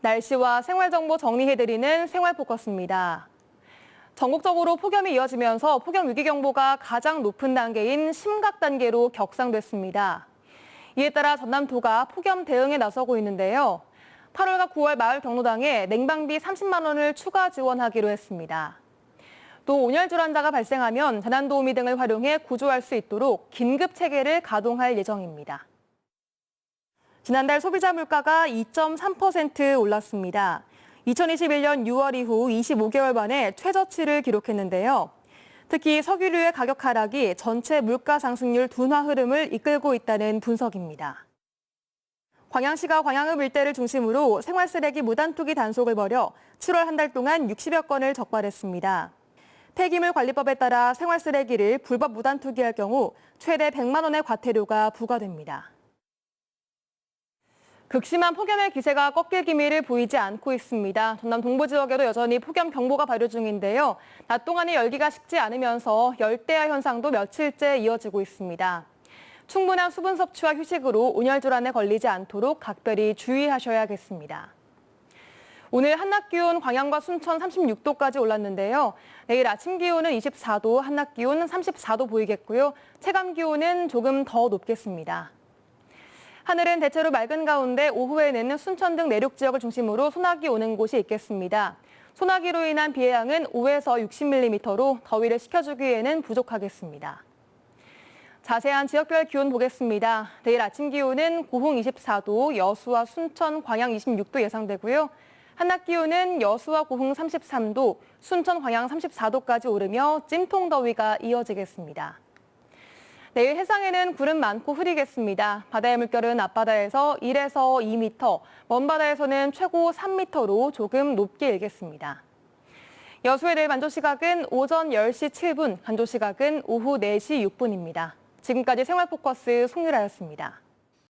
날씨와 생활 정보 정리해드리는 생활 포커스입니다. 전국적으로 폭염이 이어지면서 폭염 위기 경보가 가장 높은 단계인 심각 단계로 격상됐습니다. 이에 따라 전남도가 폭염 대응에 나서고 있는데요. 8월과 9월 마을 경로당에 냉방비 30만 원을 추가 지원하기로 했습니다. 또 온열 질환자가 발생하면 재난도우미 등을 활용해 구조할 수 있도록 긴급 체계를 가동할 예정입니다. 지난달 소비자 물가가 2.3% 올랐습니다. 2021년 6월 이후 25개월 만에 최저치를 기록했는데요. 특히 석유류의 가격 하락이 전체 물가 상승률 둔화 흐름을 이끌고 있다는 분석입니다. 광양시가 광양읍 일대를 중심으로 생활 쓰레기 무단 투기 단속을 벌여 7월 한 달 동안 60여 건을 적발했습니다. 폐기물 관리법에 따라 생활 쓰레기를 불법 무단 투기할 경우 최대 100만 원의 과태료가 부과됩니다. 극심한 폭염의 기세가 꺾일 기미를 보이지 않고 있습니다. 전남 동부 지역에도 여전히 폭염 경보가 발효 중인데요. 낮 동안의 열기가 식지 않으면서 열대야 현상도 며칠째 이어지고 있습니다. 충분한 수분 섭취와 휴식으로 온열 질환에 걸리지 않도록 각별히 주의하셔야겠습니다. 오늘 한낮 기온 광양과 순천 36도까지 올랐는데요. 내일 아침 기온은 24도, 한낮 기온 34도 보이겠고요. 체감 기온은 조금 더 높겠습니다. 하늘은 대체로 맑은 가운데 오후에는 순천 등 내륙 지역을 중심으로 소나기 오는 곳이 있겠습니다. 소나기로 인한 비의 양은 5에서 60mm로 더위를 식혀주기에는 부족하겠습니다. 자세한 지역별 기온 보겠습니다. 내일 아침 기온은 고흥 24도, 여수와 순천, 광양 26도 예상되고요. 한낮 기온은 여수와 고흥 33도, 순천, 광양 34도까지 오르며 찜통 더위가 이어지겠습니다. 내일 해상에는 구름 많고 흐리겠습니다. 바다의 물결은 앞바다에서 1에서 2m, 먼바다에서는 최고 3m로 조금 높게 일겠습니다. 여수의 내일 만조 시각은 오전 10시 7분, 간조 시각은 오후 4시 6분입니다. 지금까지 생활포커스 송유라였습니다.